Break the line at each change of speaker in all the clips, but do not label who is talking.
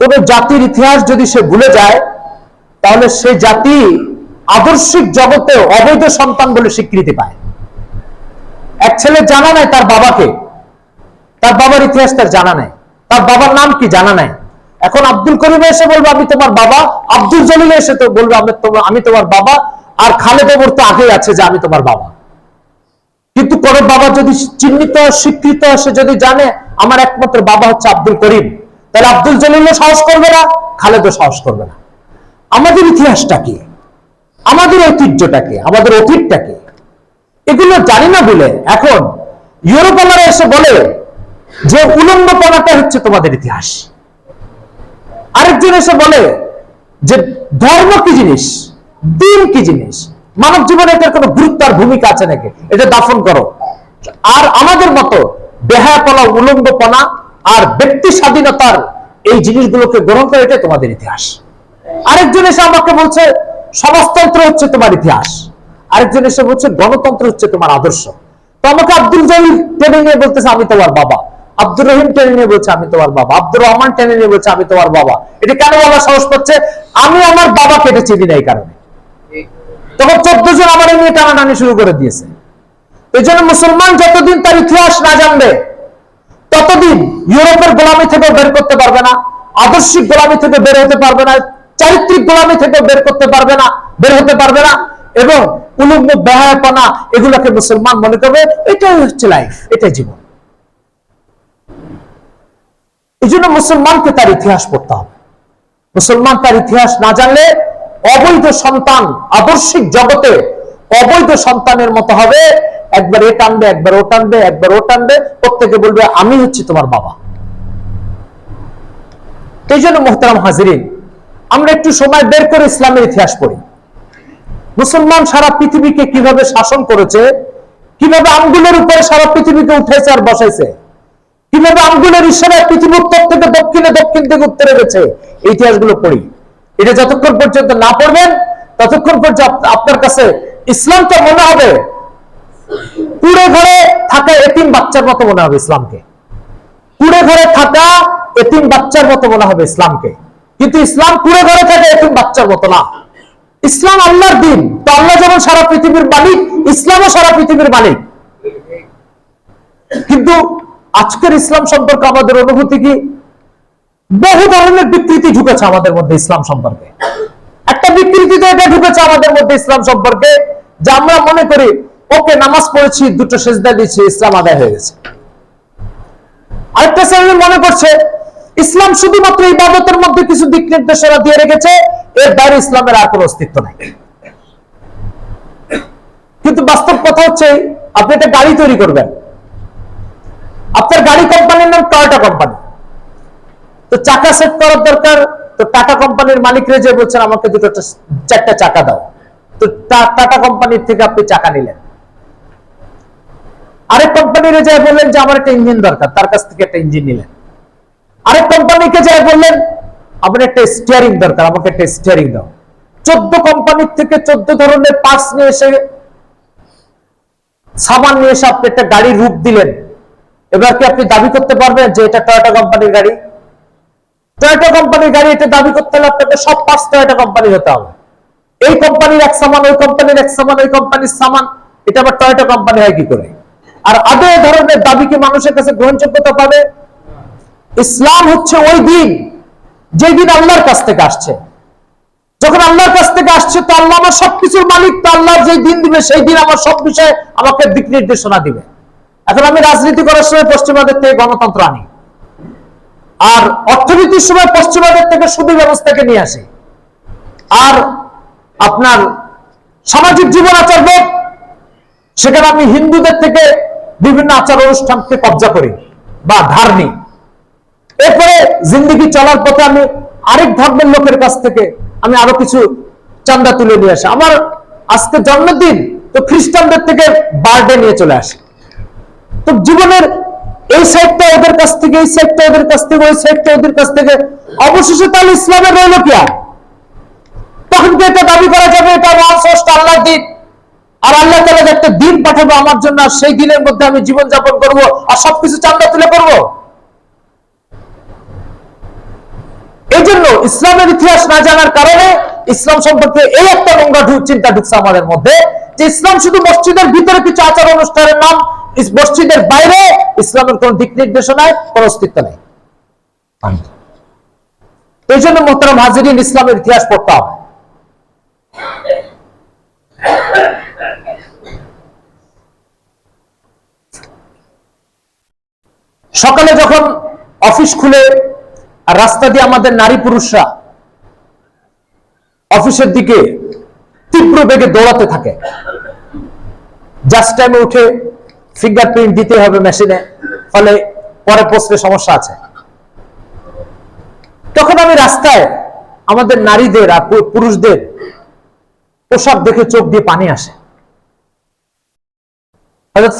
তবে জাতির ইতিহাস যদি সে ভুলে যায়, তাহলে সেই জাতি আদর্শিক জগতে অবৈধ সন্তান বলে স্বীকৃতি পায়। এক ছেলে জানা নাই তার বাবাকে। তার বাবার ইতিহাস তার জানা নাই। তার বাবার নাম কি জানা নাই। এখন আব্দুল করিম এসে বলবে, আমি তোমার বাবা। আব্দুল জলিল এসে তো বলবে, আমি তোমার আমি তোমার বাবা। আর খালেদ ওমর তো আগেই আছে যে, আমি তোমার বাবা। কিন্তু কোন বাবা যদি চিহ্নিত, স্বীকৃত, সে যদি জানে, আমার একমাত্র বাবা হচ্ছে আব্দুল করিম। তাহলে আব্দুল জলিলও সাহস করবে না, খালেদও সাহস করবে না। আমাদের ইতিহাসটা কি? আমাদের ঐতিহ্যটা কি? আমাদের অতীতটা কি? এগুলো জানি না বলে এখন ইউরোপালারা এসে বলে যে উলম্বপনাটা হচ্ছে তোমাদের ইতিহাস। আরেকজন এসে বলে যে ধর্ম কি জিনিস? দিন কি জিনিস? মানব জীবনে এটার কোনো গুরুত্ব আর ভূমিকা আছে নাকি? এটা দাফন করো। আর আমাদের মতো বেহায়াপনা, উলম্বপনা আর ব্যক্তি স্বাধীনতার এই জিনিসগুলোকে গ্রহণ করে এটাই তোমাদের ইতিহাস। আরেকজন এসে আমাকে বলছে, সমাজতন্ত্র হচ্ছে তোমার ইতিহাস। আরেকজন এসে বলছে, গণতন্ত্র হচ্ছে তোমার আদর্শ। তো আমাকে আব্দুল জলিল টেনে নিয়ে বলতেছে, আমি তোমার বাবা। আব্দুর রহিম টেনে নিয়ে বলছে, আমি তোমার বাবা। আব্দুর রহমান টেনে নিয়ে বলছে, আমি তোমার বাবা। এটা কেন বলা সাহস পাচ্ছে? আমি আমার বাবা কেটে চিনি না এই কারণে। তখন চোদ্দ জন আমার নিয়ে টানাটানি শুরু করে দিয়েছে। এই জন্য মুসলমান যতদিন তার ইতিহাস না জানবে ততদিন ইউরোপের গোলামি থেকে বের করতে পারবে না, আদর্শিক গোলামি থেকে বের হতে পারবে না, চারিত্রিক গোলামি থেকে বের করতে পারবে না, বের হতে পারবে না এবং উলুম্ব বেহায়াপনা এগুলোকে মুসলমান মনে করবে, এটাই হচ্ছে লাইফ এটাই জীবন। এই জন্য মুসলমানকে তার ইতিহাস পড়তে হবে। মুসলমান তার ইতিহাস না জানলে অবৈধ সন্তান আদর্শিক জগতে অবৈধ সন্তানের মতো হবে একবার এ টানবে, একবার ও টানবে, একবার ও টানবে, প্রত্যেকে বলবে, আমি হচ্ছি তোমার বাবা। তো এই জন্য মোহতারাম হাজিরিন, আমরা একটু সময় বের করে ইসলামের ইতিহাস পড়ি। মুসলমান সারা পৃথিবীকে কীভাবে শাসন করেছে, কীভাবে আঙ্গুলের উপরে সারা পৃথিবীকে উঠেছে আর বসাইছে, কীভাবে আঙ্গুলের ইশারায় পৃথিবী উত্তর থেকে দক্ষিণে, দক্ষিণ থেকে উত্তরে গেছে, এই ইতিহাসগুলো পড়ি। এটা যতক্ষণ পর্যন্ত না পড়বেন, ততক্ষণ পর্যন্ত আপনার কাছে ইসলামটা মনে হবে কুড়ে ঘরে থাকা এতিম বাচ্চার মতো মনে হবে ইসলামকে। কুড়ে ঘরে থাকা এতিম বাচ্চার মতো মনে হবে ইসলামকে। কিন্তু ইসলাম কুড়ে ঘরে থাকা এতিম বাচ্চার মতো না। ইসলাম আল্লাহর দিন। তো আল্লাহ যেমন সারা পৃথিবীর মালিক, ইসলামও সারা পৃথিবীর মালিক। কিন্তু আজকের ইসলাম সম্পর্কে আমাদের অনুভূতি কি? বহু ধরনের বিকৃতি ঢুকেছে আমাদের মধ্যে ইসলাম সম্পর্কে। একটা বিকৃতি তো এটা ঢুকেছে আমাদের মধ্যে ইসলাম সম্পর্কে, যে আমরা মনে করি ওকে নামাজ পড়েছি, দুটো সেজদা দিয়েছি, ইসলাম আদায় হয়ে গেছে। আরেকটা শ্রেণি মনে করছে ইসলাম শুধুমাত্র এই ইবাদতের মধ্যে কিছু দিক নির্দেশনা দিয়ে রেখেছে, এর বাইরে ইসলামের আর কোনো অস্তিত্ব নাই। কিন্তু বাস্তব কথা হচ্ছে, আপনি একটা গাড়ি তৈরি করবেন। আপনার গাড়ি কোম্পানির নাম টয়োটা কোম্পানি। তো চাকা সেট করার দরকার, তো টাটা কোম্পানির মালিকরে যে বলছেন, আমাকে দুটো চারটা চাকা দাও। তো টাটা কোম্পানির থেকে আপনি চাকা নিলেন। আরেক কোম্পানির যে বললেন যে আমার একটা ইঞ্জিন দরকার, তার কাছ থেকে একটা ইঞ্জিন নিলেন। আরেক কোম্পানিকে যে বললেন আমার একটা স্টিয়ারিং দরকার, আমাকে একটা স্টিয়ারিং দাও। চোদ্দ কোম্পানির থেকে চোদ্দ ধরনের পার্টস নিয়ে এসে সামান নিয়ে এসে আপনি একটা গাড়ির রূপ দিলেন। এবার কি আপনি দাবি করতে পারবেন যে এটা টয়োটা কোম্পানির গাড়ি? টয়োটা কোম্পানির গাড়ি এটা দাবি করতে হলে আপনাকে সব পার্টস টয়োটা কোম্পানি হতে হবে। এই কোম্পানির এক সামান, ওই কোম্পানির এক সামান, ওই কোম্পানির সামান, এটা আবার টয়োটা কোম্পানি হয় কি করে? আর আদৌ এ ধরনের দাবি কি মানুষের কাছে গ্রহণযোগ্যতা পাবে? ইসলাম হচ্ছে ওই দিন যে দিন আল্লাহর কাছ থেকে আসছে। যখন আল্লাহর কাছ থেকে আসছে, তো আল্লাহ আমার সবকিছুর মালিক, তো আল্লাহ যে দিন দিবে, সেই দিন আমার সব বিষয়ে আমাকে দিক নির্দেশনা দিবে। এখন আমি রাজনীতি করার সময় পশ্চিমাদের থেকে গণতন্ত্র আনি। আর অর্থনীতির সময় পশ্চিমাদের থেকে সুদী ব্যবস্থাকে নিয়ে আসি। আর আপনার সামাজিক জীবন আচার সেখানে আমি হিন্দুদের থেকে বিভিন্ন আচার অনুষ্ঠানকে কবজা করি বা ধার নিই এরপরে জিন্দগি চলার পথে আমি আরেক ধর্মের লোকের কাছ থেকে আমি আরও কিছু চান্দা তুলে নিয়ে আসি। আমার আজকে জন্মদিন, তো খ্রিস্টানদের থেকে বার্থডে নিয়ে চলে আসে। তো জীবনের এই সাইডটা ওদের কাছ থেকে, এই সাইডটা ওদের কাছ থেকে, ওই সাইডটা ওদের কাছ থেকে, অবশেষে তাহলে ইসলামের রইল কি আর? তখন কি এটা দাবি করা যাবে? এটা আল্লাহর দিন? আর আল্লাহ তালা যে একটা দিন পাঠাবো আমার জন্য সেই দিনের মধ্যে আমি জীবন যাপন করব আর সবকিছু চান্দা তুলে করব। জন্য ইসলামের ইতিহাস না জানার কারণে ইসলাম সম্পর্কে এই একটা নোংরা চিন্তা ঢুকছে আমাদের মধ্যে, যে ইসলাম শুধু মসজিদের ভিতরে কিছু আচার অনুষ্ঠানের নাম মসজিদের বাইরে ইসলামের কোন দিক নির্দেশনায় কোন অস্তিত্ব নেই। এই জন্য মোহতারাম হাজিরিন ইসলামের ইতিহাস পড়তে হবে। সকালে যখন অফিস খুলে রাস্তা দিয়ে আমাদের নারী পুরুষরা অফিসের দিকে তীব্র বেগে দৌড়াতে থাকে। জাস্ট টাইমে উঠে ফিঙ্গারপ্রিন্ট দিতে হবে মেশিনে ফলে পরে পোস্টে সমস্যা আছে। তখন আমি রাস্তায় আমাদের নারীদের আর পুরুষদের পোশাক দেখে চোখ দিয়ে পানি আসে।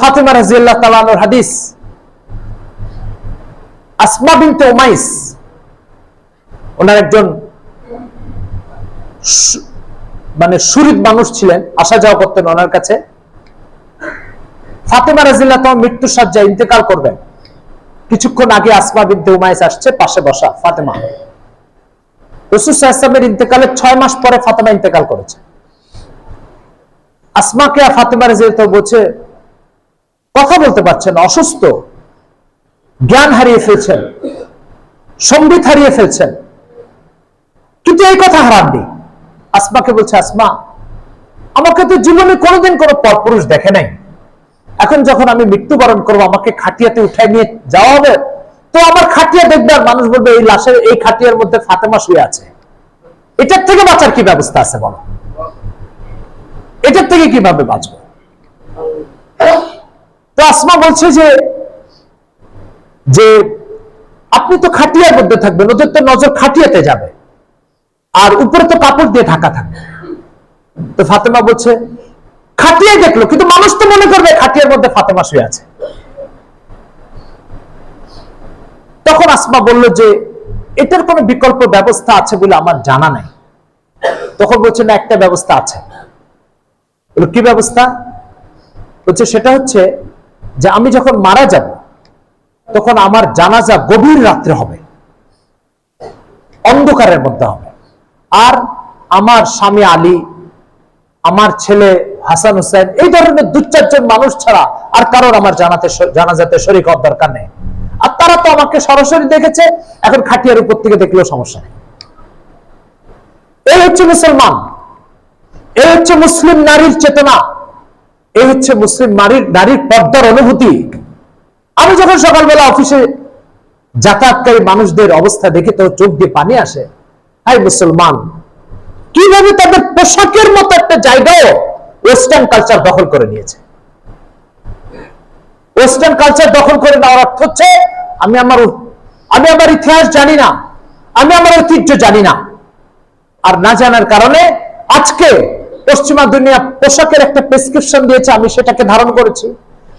ফাতেমা রাজিয়াল্লাহ তাআলার হাদিস আসমা বিনতে উমাইস। ওনার একজন মানে সুরিত মানুষ ছিলেন আসা যাওয়া করতেন ওনার কাছে। ফাতেমা রাজিল্লাহ তোমার মৃত্যু সজ্জায় ইন্তেকাল করবেন। কিছুক্ষণ আগে আসমা বিনতে উমাইস আসছে পাশে বসা ফাতেমা। রসুল ইসলামের ইন্তেকালের ছয় মাস পরে ফাতেমা ইন্তেকাল করেছে। আসমাকে আর ফাতেমা রাজিল্লাহ বলছে কথা বলতে পারছেন না, অসুস্থ। জ্ঞান হারিয়ে ফেলছেন সম্বিত হারিয়ে ফেলছেন। কিন্তু এই কথা হারাননি আসমাকে বলছে, আসমা, আমাকে তো জীবনে কোনোদিন কোনো পরপুরুষ দেখে নাই। এখন যখন আমি মৃত্যুবরণ করব, আমাকে খাটিয়াতে উঠাই নিয়ে যাওয়া হবে, তো আমার খাটিয়া দেখবে আর মানুষ বলবে, এই লাশের, এই খাটিয়ার মধ্যে ফাতেমা শুয়ে আছে। এটার থেকে বাঁচার কি ব্যবস্থা আছে বলো? এটার থেকে কীভাবে বাঁচবো? তো আসমা বলছে যে যে আপনি তো খাটিয়ার মধ্যে থাকবেন, ওদের তো নজর খাটিয়াতে যাবে। আর উপরে তো কাপড় দিয়ে ঢাকা থাকবে তো ফাতেমা বলছে, খাটিয়াই দেখল, কিন্তু মানুষ তো মনে করবে খাটিয়ার মধ্যে ফাতেমা শুয়ে আছে। তখন আসমা বলল যে, এটার কোনো বিকল্প ব্যবস্থা আছে বলে আমার জানা নাই। তখন বলছে, না, একটা ব্যবস্থা আছে। কি ব্যবস্থা? বলছে, সেটা হচ্ছে যে আমি যখন মারা যাব তখন আমার জানাজা গভীর রাত্রে হবে। অন্ধকারের মধ্যে হবে। আর আমার স্বামী আলী, আমার ছেলে হাসান হুসেন, এই ধরনের দু চারজন মানুষ ছাড়া আর কারোর আমার জানাতে জানাজাতে শরীর হওয়ার দরকার নেই। আর তারা তো আমাকে সরাসরি দেখেছে, এখন খাটিয়ার উপর থেকে দেখলেও সমস্যা নেই। এই হচ্ছে মুসলমান। এই হচ্ছে মুসলিম নারীর চেতনা। এই হচ্ছে মুসলিম নারীর নারীর পর্দার অনুভূতি। আমি যখন সকালবেলা অফিসে যাতায়াতকারী মানুষদের অবস্থা দেখে তো চোখ দিয়ে পানি আসে, হাই মুসলমান, কীভাবে তাদের পোশাকের মতো একটা জায়গাও ওয়েস্টার্ন কালচার দখল করে নিয়েছে? ওয়েস্টার্ন কালচার দখল করে নেওয়ার অর্থ হচ্ছে, আমি আমার আমি আমার ইতিহাস জানি না, আমি আমার ঐতিহ্য জানি না। আর না জানার কারণে আজকে পশ্চিমা দুনিয়া পোশাকের একটা প্রেসক্রিপশন দিয়েছে, আমি সেটাকে ধারণ করেছি।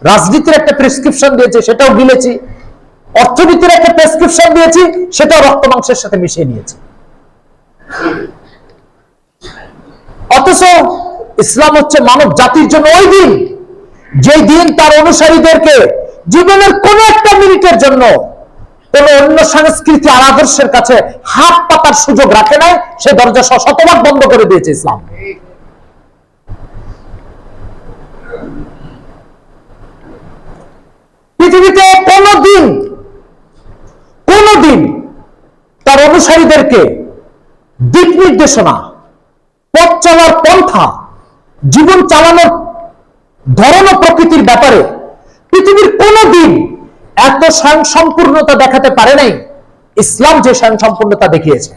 রাজনীতির একটা প্রেসক্রিপশন দিয়েছে, সেটাও গিলেছি। অর্থনীতির একটা প্রেসক্রিপশন দিয়েছি, সেটাও রক্ত মাংসের সাথে মিশিয়ে নিয়েছি। অথচ ইসলাম হচ্ছে মানব জাতির জন্য ওই দিন যে দিন তার অনুসারীদেরকে জীবনের কোন একটা মিনিটের জন্য কোন অন্য সংস্কৃতি আর আদর্শের কাছে হাত পাতার সুযোগ রাখে নাই, সে দরজা শতভাগ বন্ধ করে দিয়েছে ইসলাম। পৃথিবীতে কোনদিন কোনদিন তার অনুসারীদেরকে দিক নির্দেশনা, পথ চলার পন্থা, জীবন চালানোর ধরন ও প্রকৃতির ব্যাপারে পৃথিবীর কোন দিন এত স্বয়ং সম্পূর্ণতা দেখাতে পারে নাই। ইসলাম যে স্বয়ং সম্পূর্ণতা দেখিয়েছে।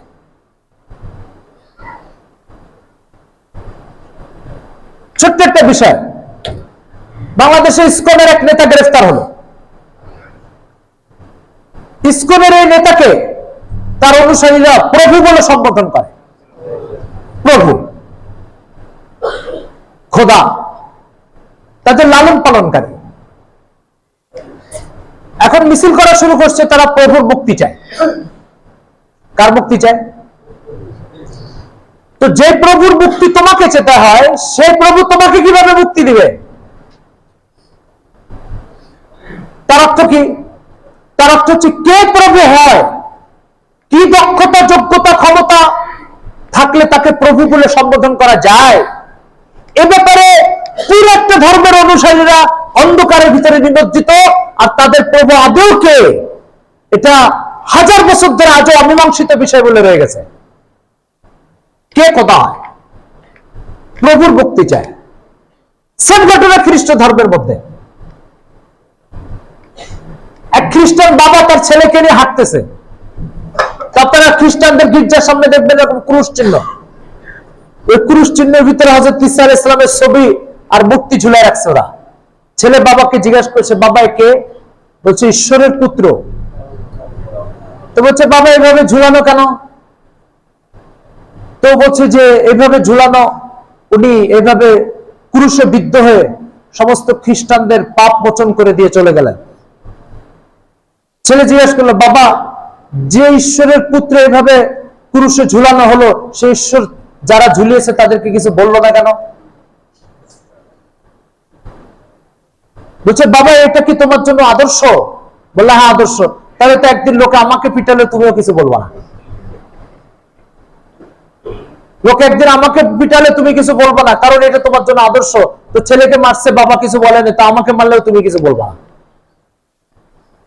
ছোট্ট একটা বিষয়। বাংলাদেশে ইসকনের এক নেতা গ্রেফতার হলো। ইসকনের এই নেতাকে তার অনুসারীরা প্রভু বলে সম্বোধন করে। প্রভু। খোদা। তাদের লালন পালনকারী। এখন মিছিল করা শুরু করছে, তারা প্রভুর মুক্তি চায়। কার মুক্তি চায়? তো যে প্রভুর মুক্তি তোমাকে চেতে হয় সেই প্রভু তোমাকে কীভাবে মুক্তি দিবে? তার অর্থ কি? তার অর্থ হচ্ছে কে প্রভু হয়? কি দক্ষতা, যোগ্যতা, ক্ষমতা থাকলে তাকে প্রভু বলে সম্বোধন করা যায়? এ ব্যাপারে পুরো একটা ধর্মের অনুসারীরা অন্ধকারের ভিতরে নিমজ্জিত, আর তাদের প্রভু আদৌ কে? এটা হাজার বছর ধরে আজও অমীমাংসিত বিষয় বলে রয়ে গেছে। কে কথা হয় প্রভুর মুক্তি চায়। সেম ঘটনা খ্রিস্ট ধর্মের মধ্যে। এক খ্রিস্টান বাবা তার ছেলেকে নিয়ে হাঁটতেছে। আপনারা খ্রিস্টানদের গির্জার সামনে দেখবেন এরকম ক্রুশ চিহ্ন। ওই ক্রুশ চিহ্নের ভিতরে হজরত ইসা ইসলামের ছবি আর মূর্তি ঝুলাই রাখছে ওরা। ছেলে বাবাকে জিজ্ঞাসা করছে, বাবা, এ কে? বলছে, ঈশ্বরের পুত্র। তো বলছে, বাবা, এভাবে ঝুলানো কেন? তো বলছে যে এইভাবে ঝুলানো। উনি এইভাবে ক্রুশে বিদ্ধ হয়ে সমস্ত খ্রিস্টানদের পাপ মোচন করে দিয়ে চলে গেলেন। ছেলে জিজ্ঞেস করল, বাবা, যে ঈশ্বরের পুত্র এভাবে ক্রুশে ঝুলানো হলো, সেই ঈশ্বর যারা ঝুলিয়েছে তাদেরকে কিছু বলল না কেন? বলছে, বাবা, এটা কি তোমার জন্য আদর্শ? বললে হ্যাঁ আদর্শ। তাহলে তো একদিন লোকে আমাকে পিটালে তুমিও কিছু বলবা না। লোকে একদিন আমাকে পিটালে তুমি কিছু বলবা না, কারণ এটা তোমার জন্য আদর্শ। তো ছেলেকে মারছে, বাবা কিছু বলেনি, তো আমাকে মারলেও তুমি কিছু বলবা না।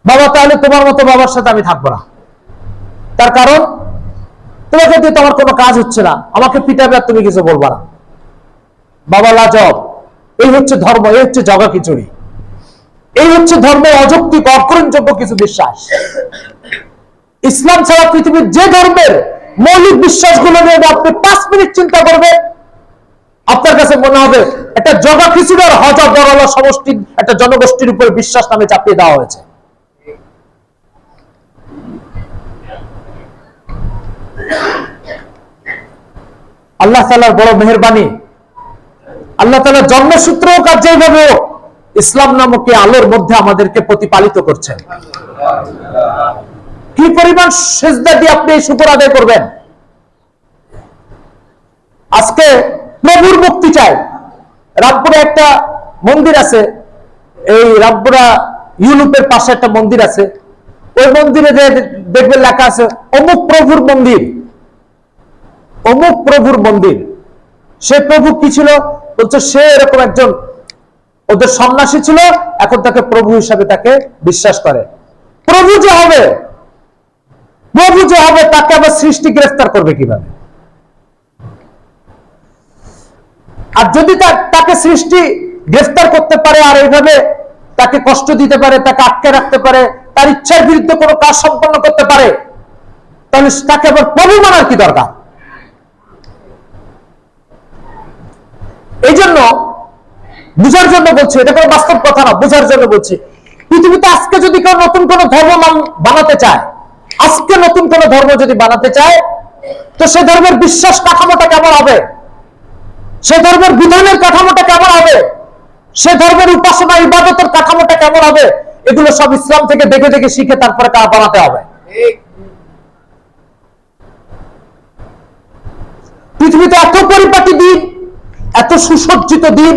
বাবা, তাহলে তোমার মতো বাবার সাথে আমি থাকব না। তার কারণ, তোমাকে দিয়ে তোমার কোনো কাজ হচ্ছে না। আমাকে পিটাবে আর তুমি কিছু বলবা না। বাবা, লাজব। এই হচ্ছে ধর্ম, এই হচ্ছে জগা খিচুড়ি। এই হচ্ছে ধর্মের অযৌক্তিক অগ্রহণযোগ্য কিছু বিশ্বাস। ইসলাম ছাড়া পৃথিবীর যে ধর্মের মৌলিক বিশ্বাসগুলো নিয়ে আপনি পাঁচ মিনিট চিন্তা করবেন, আপনার কাছে মনে হবে, একটা জগা খিচুড়ি আর হাজার বড় সমষ্টি একটা জনগোষ্ঠীর উপর বিশ্বাস নামে চাপিয়ে দেওয়া হয়েছে। আল্লাহ তালার বড় মেহরবানি। আল্লাহ তালার জন্মসূত্র কাজ যেভাবে ইসলাম নামক আলোর মধ্যে আমাদেরকে প্রতিপালিত করছেন। কি পরিমাণ সেজদা দিয়ে আপনি এই শুকর আদায় করবেন? আজকে প্রভুর মুক্তি চাই। রামপুরে একটা মন্দির আছে, এই রামপুরা ইউরোপের পাশে একটা মন্দির আছে। ওই মন্দিরে দেখবেন লেখা আছে, অমুক প্রভুর মন্দির। অমুক প্রভুর মন্দির। সে প্রভু কি ছিল? বলছে, সে এরকম একজন, ওদের সন্ন্যাসী ছিল, এখন তাকে প্রভু হিসাবে তাকে বিশ্বাস করে। প্রভু যে হবে, প্রভু যে হবে, তাকে আবার সৃষ্টি গ্রেফতার করবে কীভাবে? আর যদি তাকে সৃষ্টি গ্রেফতার করতে পারে আর এইভাবে তাকে কষ্ট দিতে পারে, তাকে আটকে রাখতে পারে, তার ইচ্ছার বিরুদ্ধে কোনো কাজ সম্পন্ন করতে পারে, তাহলে তাকে আবার প্রভু মানার কি দরকার? এই জন্য বুঝার জন্য বলছি, এটা কোনো বাস্তব কথা না, বুঝার জন্য বলছি। পৃথিবীতে আজকে যদি কেউ নতুন কোন ধর্ম বানাতে চায়, আজকে নতুন কোন ধর্ম যদি বানাতে চায়, তো সে ধর্মের বিশ্বাস কাঠামোটা কেমন হবে? সে ধর্মের বিধানের কাঠামোটা কেমন হবে? সে ধর্মের উপাসনা, ইবাদতের কাঠামোটা কেমন হবে? এগুলো সব ইসলাম থেকে দেখে দেখে শিখে তারপরে কা বানাতে হবে? পৃথিবীতে এত পরিপাটি দিন এত সুসজ্জিত দিন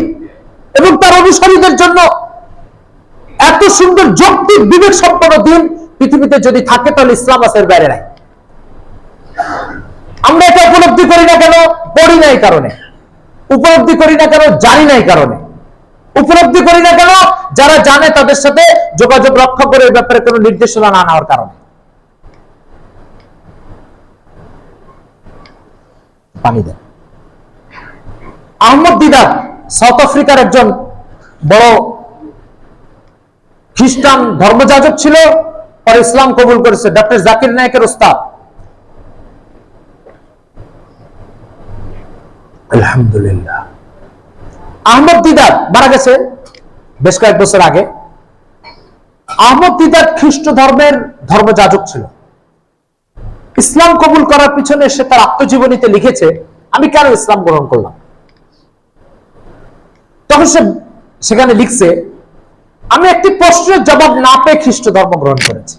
এবং তার অনুসারীদের জন্য এত সুন্দর যৌক্তিক বিবেক সম্পন্ন দিন পৃথিবীতে যদি থাকে, তাহলে ইসলাম আছে এর বাইরে নাই। আমরা এটা উপলব্ধি করি না কেন? পড়ি নাই কারণে। উপলব্ধি করি না কেন? জানি নাই কারণে। উপলব্ধি করি না কেন? যারা জানে তাদের সাথে যোগাযোগ রক্ষা করে এই ব্যাপারে কোনো নির্দেশনা না নেওয়ার কারণে। পানি দেন। আহমদ দিদার সাউথ আফ্রিকার একজন বড় খ্রিস্টান ধর্মযাজক ছিল পরে ইসলাম কবুল করেছে। ডক্টর জাকির নায়কের ওস্তাদ। আলহামদুলিল্লাহ। আহমদ দিদার মারা গেছে বেশ কয়েক বছর আগে। আহমদ দিদার খ্রিস্ট ধর্মের ধর্মযাজক ছিল। ইসলাম কবুল করার পিছনে সে তার আত্মজীবনীতে লিখেছে আমি কেন ইসলাম গ্রহণ করলাম? তখন সে সেখানে লিখছে, আমি একটি প্রশ্নের জবাব না পেয়ে খ্রিস্ট ধর্ম গ্রহণ করেছি।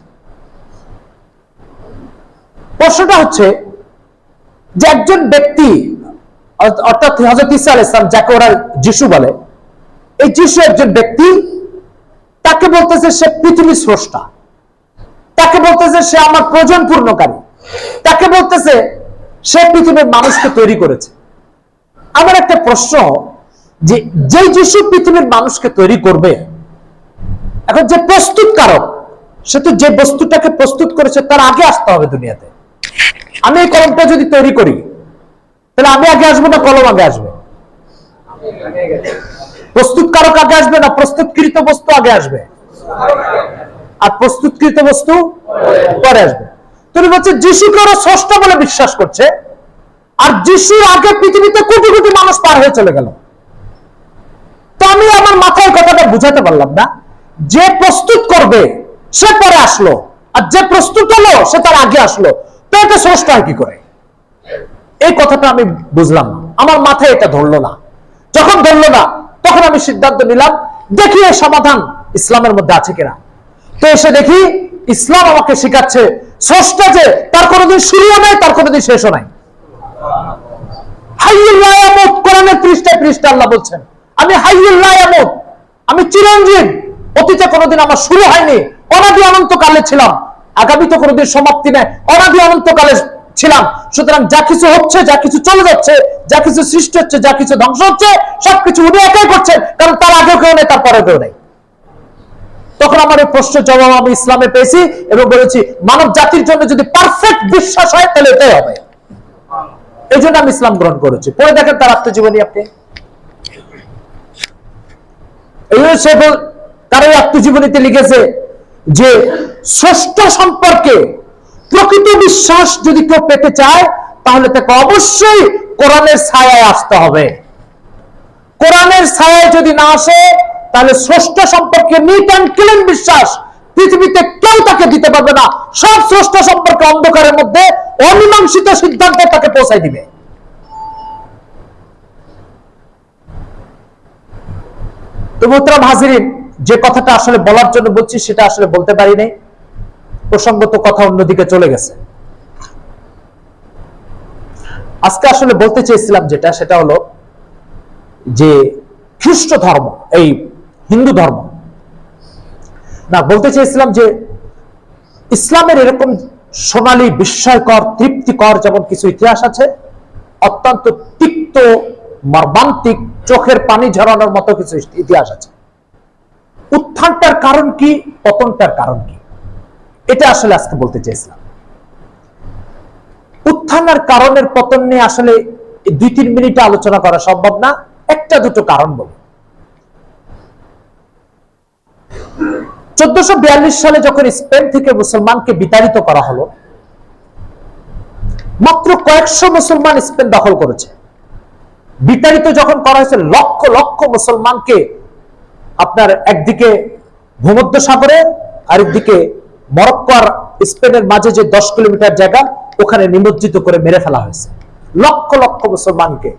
প্রশ্নটা হচ্ছে যে একজন ব্যক্তি, অর্থাৎ হজরত ইসা আল ইসলাম যাকে ওরা যিশু বলে, এই যিশু একজন ব্যক্তি, তাকে বলতেছে সে পৃথিবীর স্রষ্টা। তাকে বলতেছে সে আমার প্রয়োজন পূর্ণকারী তাকে বলতেছে সে পৃথিবীর মানুষকে তৈরি করেছে। আমার একটা প্রশ্ন যে যেই যিশু পৃথিবীর মানুষকে তৈরি করবে, এখন যে প্রস্তুতকারক, সে তো যে বস্তুটাকে প্রস্তুত করেছে, তার আগে আসতে হবে দুনিয়াতে। আমি এই কলমটা যদি তৈরি করি, তাহলে আমি আগে আসব না কলম আগে আসবে? প্রস্তুতকারক আগে আসবে না প্রস্তুতকৃত বস্তু আগে আসবে? আর প্রস্তুতকৃত বস্তু পরে আসবে। তুমি বলছে, যিশুকে ওরা ষষ্ঠ বলে বিশ্বাস করছে, আর যিশুর আগে পৃথিবীতে কোটি কোটি মানুষ পার হয়ে চলে গেল। তো আমি আমার মাথায় কথাটা বুঝাতে পারলাম না। যে প্রস্তুত করবে, সে পরে আসলো। আর যে প্রস্তুত হলো, সে তার আগে আসলো। তো এটা ষষ্ঠ হয় কি করে? এই কথাটা আমি বুঝলাম আমার মাথায় এটা ধরলো না। যখন ধরলো না, তখন আমি সিদ্ধান্ত নিলাম, দেখি এর সমাধান ইসলামের মধ্যে আছে কিনা। তো এসে দেখি, ইসলাম আমাকে শেখাচ্ছে ষষ্ঠ যে তার কোনোদিন শুরুও নাই, তার কোনোদিন শেষও নাই। আমত কোরআনের পৃষ্ঠায় পৃষ্ঠা আল্লাহ বলছেন। আমি হাইয়ুল্লাহ আমত আমি চিরঞ্জীব। অতীতে কোনোদিন আমার শুরু হয়নি। অনাদি অনন্ত কালে ছিলাম। আগামী তো কোনোদিন সমাপ্তি নেই। অনাদি অনন্ত কালে ছিলাম। সুতরাং যা কিছু হচ্ছে, যা কিছু চলে যাচ্ছে, যা কিছু সৃষ্টি হচ্ছে, যা কিছু ধ্বংস হচ্ছে, সবকিছু উনি একাই করছেন, কারণ তার আগেও কেউ নেই তারপরে কেউ নেই। তখন আমার এই প্রশ্নের জবাব আমি ইসলামে পেয়েছি এবং বলেছি, মানব জাতির জন্য যদি পারফেক্ট বিশ্বাস হয়, তাহলে এটাই হবে। এই জন্য আমি ইসলাম গ্রহণ করেছি। পরে দেখেন তার আত্মজীবনী আপনি। এই জন্য সে বল- তার এই আত্মজীবনীতে লিখেছে যে, ষষ্ঠ সম্পর্কে প্রকৃত বিশ্বাস যদি কেউ পেতে চায়, তাহলে তাকে অবশ্যই কোরআনের ছায়ায় আসতে হবে। কোরআনের ছায়ায় যদি না আসে, তাহলে ষষ্ঠ সম্পর্কে নিট অ্যান্ড ক্লিন বিশ্বাস পৃথিবীতে কেউ তাকে দিতে পারবে না। সব ষষ্ঠ সম্পর্কে অন্ধকারের মধ্যে অমীমাংসিত সিদ্ধান্ত তাকে পৌঁছাই দিবে। তো মোহতরাম হাজিরিন, যে কথাটা আসলে বলার জন্য বলছি, সেটা আসলে বলতে পারি নাই। প্রসঙ্গত কথা অন্যদিকে চলে গেছে। আজকে আসলে বলতে চেয়েছিলাম যেটা, সেটা হলো যে খ্রিস্ট ধর্ম, এই হিন্দু ধর্ম। না, বলতে চেয়েছিলাম যে ইসলামের এরকম সোনালী বিস্ময়কর, তৃপ্তিকর যেমন কিছু ইতিহাস আছে, অত্যন্ত তিক্ত মর্মান্তিক চোখের পানি ঝরানোর মতো কিছু ইতিহাস আছে। উত্থানটার কারণ কি, পতনটার কারণ কি? এটা আসলে আজকে বলতে চেয়েছিলাম। উত্থান আর কারণের পতন নিয়ে আসলে দুই তিন মিনিটে আলোচনা করা সম্ভব না, একটা দুটো কারণ বলি। চোদ্দশো সালে যখন স্পেন থেকে মুসলমানকে বিতাড়িত করা হলো, মাত্র কয়েকশো মুসলমান স্পেন দখল করেছে। বিতাড়িত যখন করা হয়েছে, লক্ষ লক্ষ মুসলমানকে আপনার একদিকে ভূমধ্য সাগরে আরেকদিকে মরক্কো আর স্পেনের মাঝে যে দশ কিলোমিটার জায়গা, ওখানে নিমজ্জিত করে মেরে ফেলা হয়েছে। লক্ষ লক্ষ মুসলমানকে।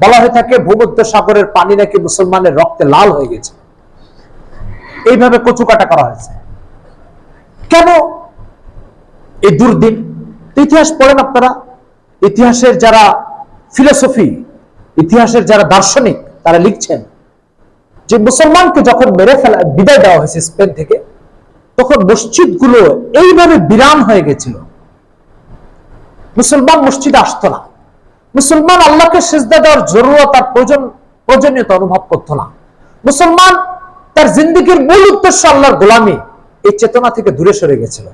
বলা হয়ে থাকে ভূমধ্য সাগরের পানি নাকি মুসলমানের রক্তে লাল হয়ে গেছে। এইভাবে কচুকাটা করা হয়েছে। কেন এই দুর্দিন? ইতিহাস পড়েন আপনারা। ইতিহাসের যারা ফিলোসফি ইতিহাসের যারা দার্শনিক, তারা লিখছেন যে মুসলমানকে যখন মেরে ফেলা, বিদায় দেওয়া হয়েছে স্পেন থেকে, তখন মসজিদগুলো এইভাবে বিরাম হয়ে গেছিল। মুসলমান মসজিদে আসতো না। মুসলমান আল্লাহকে সেজদা দেওয়ার জরুরত আর প্রয়োজন, প্রয়োজনীয়তা অনুভব করতো না। মুসলমান তার জিন্দিগির মূল উদ্দেশ্য আল্লাহর গোলামি, এই চেতনা থেকে দূরে সরে গেছিল।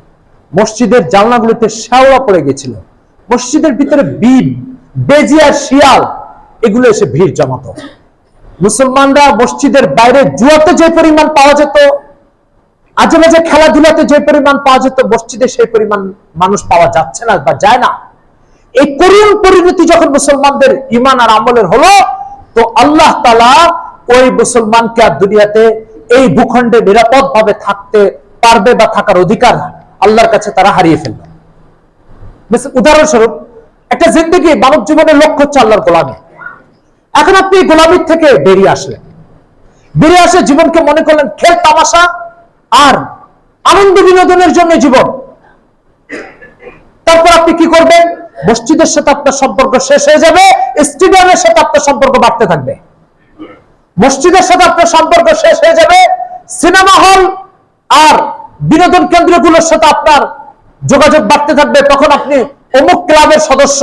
মসজিদের জানলাগুলিতে শ্যাওলা পড়ে গেছিল। মসজিদের ভিতরে বিম বেজিয়ার শিয়াল এগুলো এসে ভিড় জমাতো। মুসলমানরা মসজিদের বাইরে জুয়াতে যে পরিমাণ পাওয়া যেত আজে বাজে খেলাধুলাতে যে পরিমাণ পাওয়া যেত, মসজিদে সেই পরিমাণ মানুষ পাওয়া যাচ্ছে না বা যায় না। এই করুণ পরিণতি যখন মুসলমানদের ইমান আর আমলের হলো, তো আল্লাহ তালা ওই মুসলমানকে আর দুনিয়াতে এই ভূখণ্ডে নিরাপদ ভাবে থাকতে পারবে বা থাকার অধিকার আল্লাহর কাছে তারা হারিয়ে ফেলবে উদাহরণস্বরূপ, একটা জিন্দগি মানব জীবনের লক্ষ্য হচ্ছে আল্লাহর গোলামী। এখন আপনি গোলামির থেকে বেরিয়ে আসলেন। বেরিয়ে আসে জীবনকে মনে করলেন, খেল, তামাশা আর আনন্দ বিনোদনের জন্য জীবন। তারপর আপনি কি করবেন? মসজিদের সাথে আপনার সম্পর্ক শেষ হয়ে যাবে, স্টেডিয়ামের সাথে আপনার সম্পর্ক বাড়তে থাকবে। মসজিদের সাথে আপনার সম্পর্ক শেষ হয়ে যাবে, সিনেমা হল আর বিনোদন কেন্দ্রগুলোর সাথে আপনার যোগাযোগ বাড়তে থাকবে। তখন আপনি অমুক ক্লাবের সদস্য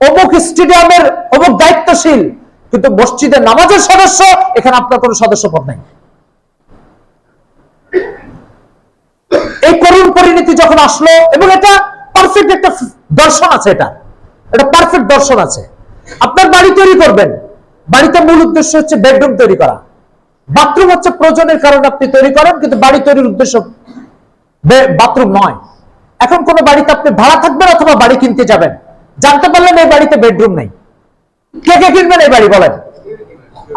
অমুক স্টেডিয়ামের অমুক দায়িত্বশীল, কিন্তু মসজিদের নামাজের সদস্য, এখানে আপনার কোনো সদস্য পদ নাই। এই করুণ পরিণতি যখন আসলো, এবং এটা পারফেক্ট একটা দর্শন আছে এটা। এটা পারফেক্ট দর্শন আছে। আপনার বাড়ি তৈরি করবেন। বাড়িতে মূল উদ্দেশ্য হচ্ছে বেডরুম তৈরি করা। বাথরুম হচ্ছে প্রয়োজনের কারণে আপনি তৈরি করেন, কিন্তু বাড়ি তৈরির উদ্দেশ্য বাথরুম নয়। এখন কোন বাড়িতে আপনি ভাড়া থাকবেন অথবা বাড়ি কিনতে যাবেন। জানতে পারলেন এই বাড়িতে বেডরুম নেই। কে কে কিনবেন এই বাড়ি বলেন?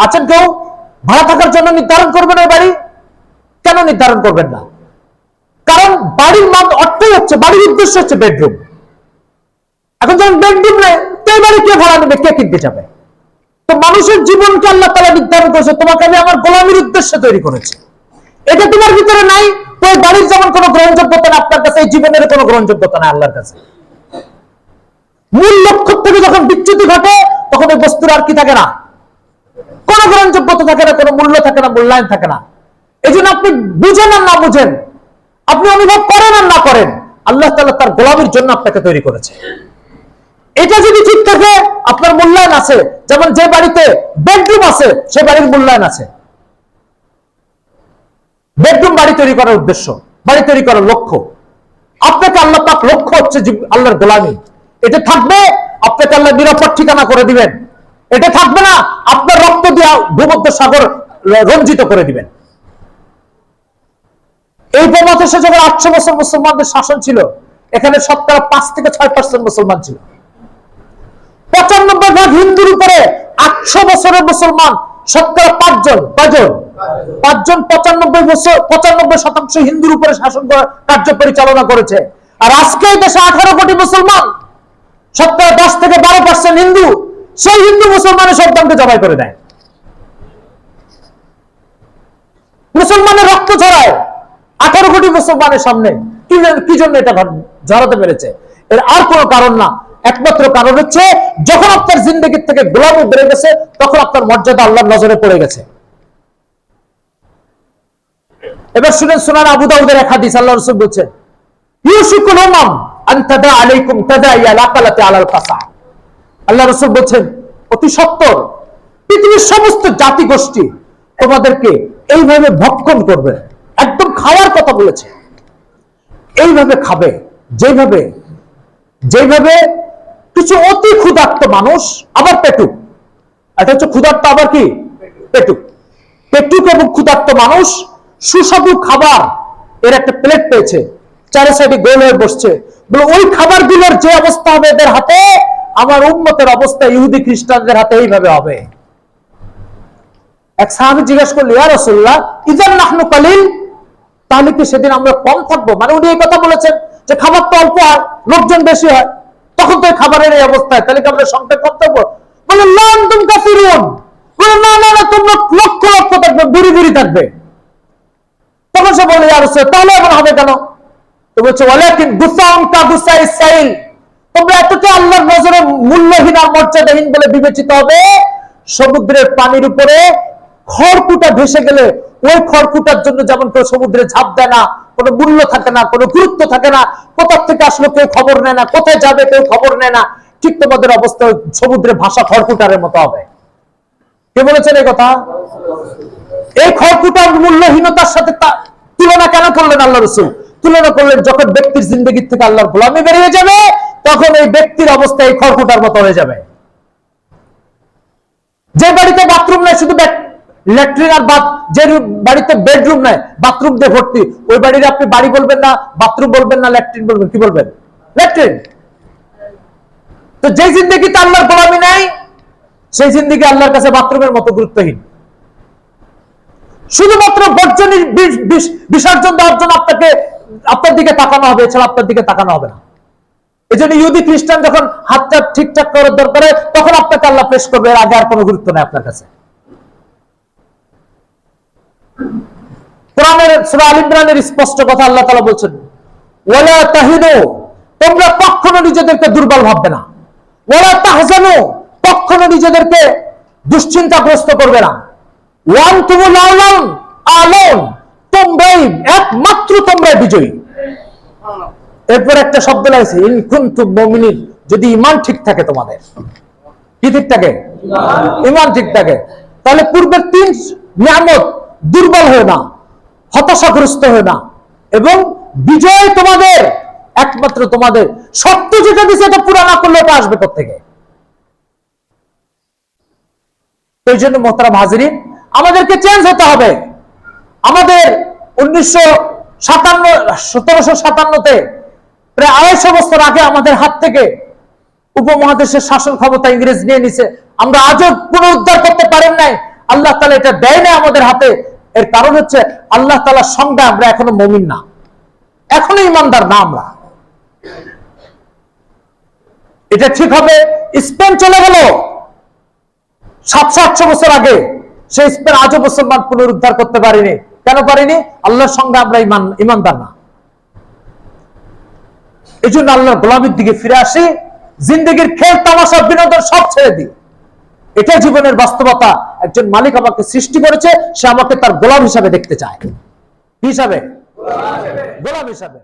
আছেন কেউ? ভাড়া থাকার জন্য নির্ধারণ করবেন এই বাড়ি? কেন নির্ধারণ করবেন না? কারণ বাড়ির মান অর্থই হচ্ছে, বাড়ির উদ্দেশ্য হচ্ছে বেডরুম এখন যখন বেডরুম নেই, তো এই বাড়ি কে ভাড়া নেবে, কে কিনতে যাবে? তো মানুষের জীবনকে আল্লাহ তালা নির্ধারণ করেছে, তোমাকে আমি আমার গোলামির উদ্দেশ্যে তৈরি করেছি। এটা তোমার ভিতরে নাই, তো বাড়ির যেমন কোনো গ্রহণযোগ্যতা না আপনার কাছে এই জীবনের কোনো গ্রহণযোগ্যতা না আল্লাহর কাছে। মূল লক্ষ্য থেকে যখন বিচ্যুতি ঘটে, তখন ওই বস্তুর আর কি থাকে না? কোনো গ্রহণযোগ্যতা থাকে না, কোনো মূল্য থাকে না, মূল্যায়ন থাকে না। এই জন্য আপনি বুঝেন আর না বুঝেন, আপনি অনুভব করেন আর না করেন, আল্লাহ তালা তার গোলামির জন্য আপনাকে তৈরি করেছে। এটা যদি ঠিক থাকে, আপনার মূল্যায়ন আছে। যেমন যে বাড়িতে বেডরুম আছে, সে বাড়ির মূল্যায়ন আছে। বেডরুম বাড়ি তৈরি করার উদ্দেশ্য, বাড়ি তৈরি করার লক্ষ্য। আপনাকে আল্লাহ পাক লক্ষ্য হচ্ছে আল্লাহর গোলামি। এটা থাকবে আপনাকে আল্লাহ নিরাপদ ঠিকানা করে দিবেন। এটা থাকবে না, আপনার রক্ত দিয়ে ভূমধ্য সাগর রঞ্জিত করে দিবেন। এই উপমহাদেশে যখন আটশো বছর মুসলমানদের শাসন ছিল। এখানে শতকরা পাঁচ থেকে ছয় পার্সেন্ট মুসলমান ছিল। পঁচানব্বই ভাগ হিন্দুর উপরে আটশো বছরের মুসলমান শতকরা পাঁচজন, কয়জন? পাঁচজন পঁচানব্বই বছর, পঁচানব্বই শতাংশ হিন্দুর উপরে শাসন কার্য পরিচালনা করেছে। আর আজকে দেশে আঠারো কোটি মুসলমান। শতকরা দশ থেকে বারো পার্সেন্ট হিন্দু, সেই হিন্দু মুসলমানের সন্তানকে জবাই করে দেয়। মুসলমানের রক্ত ঝরায় আঠারো কোটি মুসলমানের সামনে। কি জন্য এটা ঝরাতে পেরেছে? এর আর কোনো কারণ না। একমাত্র কারণ হচ্ছে, যখন আপনার জিন্দগির থেকে গোলামি বেড়ে গেছে, তখন আপনার মর্যাদা আল্লাহর নজরে পড়ে গেছে। এবার শুনেন সুনান আবু দাউদের এক হাদিস, আল্লাহ রসুল বলছেন, ইউসিকুল উমাম আন তাদা আলাইকুম তাদাইয়া লাকালাতে আলাল কাসা আল্লাহ রসুল বলছেন, অতি সত্তর, পৃথিবীর সমস্ত জাতি গোষ্ঠী তোমাদেরকে এইভাবে ভক্ষণ করবে, একদম খাওয়ার কথা বলেছে। এইভাবে খাবে, যেভাবে যেভাবে কিছু অতি ক্ষুধার্ত মানুষ, আবার পেটুক এটা হচ্ছে ক্ষুধার্ত আবার কি? পেটুক পেটুক এবং ক্ষুধার্ত মানুষ সুস্বাদু খাবার এর একটা প্লেট পেয়েছে। চারি সাইডে গোল হয়ে বসছে। ওই খাবার খাবারগুলোর যে অবস্থা হবে এদের হাতে, আমার উন্মতের অবস্থা ইহুদি খ্রিস্টানদের হাতে এইভাবে হবে। এক সাহাবি জিজ্ঞেস করল, ইয়া রাসূলুল্লাহ, ইজান নাহনু কালিল তাহলে কি সেদিন আমরা কম থাকব? মানে উনি এই কথা বলেছেন যে খাবার তো অল্প হয়, লোকজন বেশি হয়, তখন তো খাবারের এই অবস্থায়, তাহলে কি আমরা সংখ্যা কম থাকব? বলে লান না না না, তোমরা লক্ষ লক্ষ থাকবে, বুড়ি বুড়ি থাকবে। তখন সে বলে ইয়া রাসূল তাহলে এমন হবে কেন? তো বলছে, ওয়ালাকিন গুসাউন কা গুসাই সাইল। তোমরা এতটা আল্লাহর নজরে মূল্যহীন আর মর্যাদাহীন বলে বিবেচিত হবে, সমুদ্রের পানির উপরে খড়কুটা ভেসে গেলে ওই খড়কুটার জন্য যেমন কেউ সমুদ্রে ঝাঁপ দেয় না, কোনো মূল্য থাকে না, কোনো গুরুত্ব থাকে না, কোথার থেকে আসলো কেউ খবর নেয় না, কোথায় যাবে কেউ খবর নেয় না, ঠিক তোমাদের অবস্থা সমুদ্রে ভাষা খড়কুটারের মতো হবে। কে বলেছেন এই কথা? এই খড়কুটার মূল্যহীনতার সাথে তুলনা কেন করলেন আল্লাহ রসুল? তুলনা করলেন যখন ব্যক্তির জিন্দগির থেকে আল্লাহর গোলামি বেরিয়ে যাবে, তখন এই ব্যক্তির অবস্থা এই খড়কুটার মতো হয়ে যাবে। যে বাড়িতে বাথরুম নাই, শুধু ল্যাট্রিন আর বাথ যে বাড়িতে বেডরুম নাই বাথরুম দিয়ে ভর্তি, ওই বাড়ির আপনি বাড়ি বলবেন না বাথরুম বলবেন না ল্যাট্রিন বলবেন, কি বলবেন? ল্যাট্রিন তো যে জিন্দগিতে আল্লাহর গোলামি নাই, সেই জিন্দগি আল্লাহর কাছে বাথরুমের মতো গুরুত্বহীন। শুধুমাত্র বিস- বিসর্জন দেওয়ার জন্য আপনাকে আপনার দিকে তাকানো হবে, এছাড়া আপনার দিকে তাকানো হবে না। এই জন্য ইহুদি, খ্রিস্টান যখন হাতটা ঠিকঠাক করার দরকার, তখন আপনাকে আল্লাহ পেশ করবে, এর আগে আর কোনো গুরুত্ব নেই আপনার কাছে। কোরআনের, সূরা আল ইমরানের স্পষ্ট কথা আল্লাহ বলছেন, ওয়ালা তোমরা কখনো নিজেদেরকে দুর্বল ভাববে না। ওয়ালা কখনো নিজেদেরকে দুশ্চিন্তাগ্রস্ত করবে না। ওয়ান তুমু আলোন। তোমরাই একমাত্র তোমরাই বিজয়ী। এরপর একটা শব্দ লাগছে, ইন কুনতুম মুমিনিন যদি ইমান ঠিক থাকে তোমাদের। কি ঠিক থাকে? ইমান ঠিক থাকে। তাহলে পূর্বের তিন নিয়ামত দুর্বল হয় না, হতাশাগ্রস্ত হয় না, এবং বিজয় তোমাদের, একমাত্র তোমাদের। সত্য যেটা দিছে, এটা পুরা না করলে এটা আসবে থেকে এই জন্য মোহতারাম হাজিরিন, আমাদেরকে চেঞ্জ হতে হবে। আমাদের উনিশশো সাতান্ন, সতেরোশো সাতান্নতে প্রায় আড়াইশো বছর আগে আমাদের হাত থেকে উপমহাদেশের শাসন ক্ষমতা ইংরেজ নিয়ে নিছে। আমরা আজও পুনরুদ্ধার করতে পারেন নাই। আল্লাহ তালা এটা দেয় না আমাদের হাতে। এর কারণ হচ্ছে আল্লাহ তালার সঙ্গে আমরা এখনও মমিন না। এখনও ইমানদার না আমরা। এটা ঠিক হবে। স্পেন চলে গেল। সাতশো আটশো বছর আগে সেই স্পেন আজও মুসলমান পুনরুদ্ধার করতে পারিনি। কেন পারিনি? আল্লাহর সঙ্গে আমরা ইমান, ইমানদার না। এই জন্য আল্লাহর গোলামির দিকে ফিরে আসি, জিন্দগির খেল, তামাশা, বিনোদন সব ছেড়ে দিই। এটা জীবনের বাস্তবতা। একজন মালিক আমাকে সৃষ্টি করেছে, সে আমাকে তার গোলাম হিসাবে দেখতে চায়। হিসাবে? গোলাম হিসাবে।